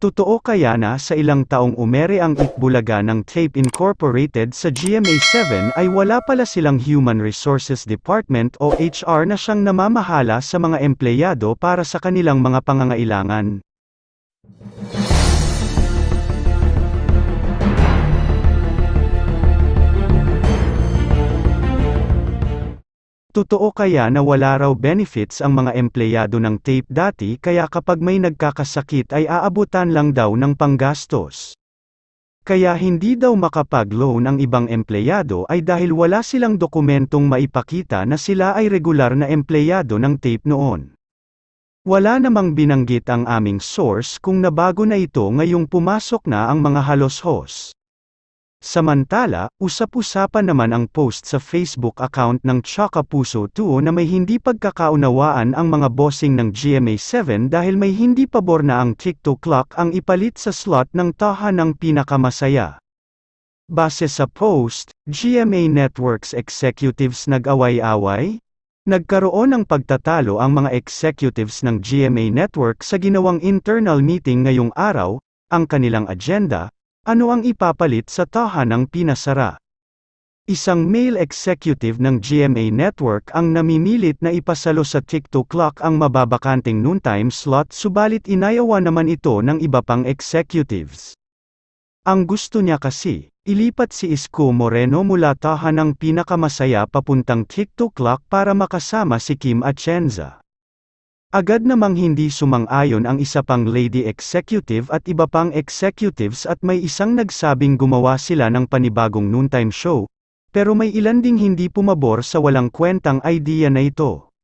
Totoo kaya na sa ilang taong umere ang Itbulaga ng Tape Incorporated sa GMA7 ay wala pala silang Human Resources Department o HR na siyang namamahala sa mga empleyado para sa kanilang mga pangangailangan. Totoo kaya na wala raw benefits ang mga empleyado ng tape dati kaya kapag may nagkakasakit ay aabutan lang daw ng panggastos. Kaya hindi daw makapag-loan ang ibang empleyado ay dahil wala silang dokumentong maipakita na sila ay regular na empleyado ng tape noon. Wala namang binanggit ang aming source kung nabago na ito ngayong pumasok na ang mga halos-hos. Samantala, usap-usapan naman ang post sa Facebook account ng Tsaka Puso 2 na may hindi pagkakaunawaan ang mga bossing ng GMA7 dahil may hindi pabor na ang TikTok clock ang ipalit sa slot ng tahanang pinakamasaya. Base sa post, GMA Networks executives nag-away-away? Nagkaroon ng pagtatalo ang mga executives ng GMA Network sa ginawang internal meeting ngayong araw, ang kanilang agenda, ano ang ipapalit sa tahanang pinasara? Isang male executive ng GMA Network ang namimilit na ipasalo sa TikTok clock ang mababakanting noontime slot subalit inayawa naman ito ng iba pang executives. Ang gusto niya kasi, ilipat si Isko Moreno mula tahanang pinakamasaya papuntang TikTok clock para makasama si Kim Atienza. Agad namang hindi sumang-ayon ang isa pang lady executive at iba pang executives at may isang nagsabing gumawa sila ng panibagong noontime show, pero may ilan ding hindi pumabor sa walang kwentang idea na ito.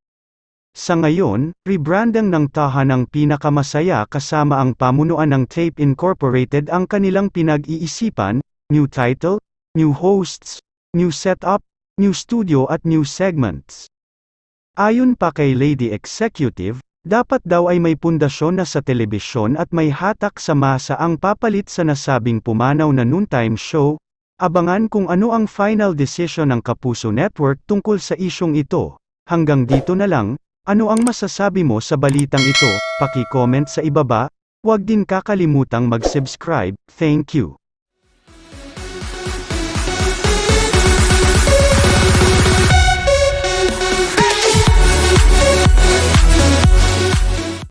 Sa ngayon, rebranding ng tahanang pinakamasaya kasama ang pamunuan ng Tape Incorporated ang kanilang pinag-iisipan, new title, new hosts, new setup, new studio at new segments. Ayon pa kay Lady Executive, dapat daw ay may pundasyon na sa telebisyon at may hatak sa masa ang papalit sa nasabing pumanaw na noontime show, abangan kung ano ang final decision ng Kapuso Network tungkol sa isyong ito. Hanggang dito na lang, ano ang masasabi mo sa balitang ito, paki-comment sa ibaba, huwag din kakalimutang mag-subscribe, thank you.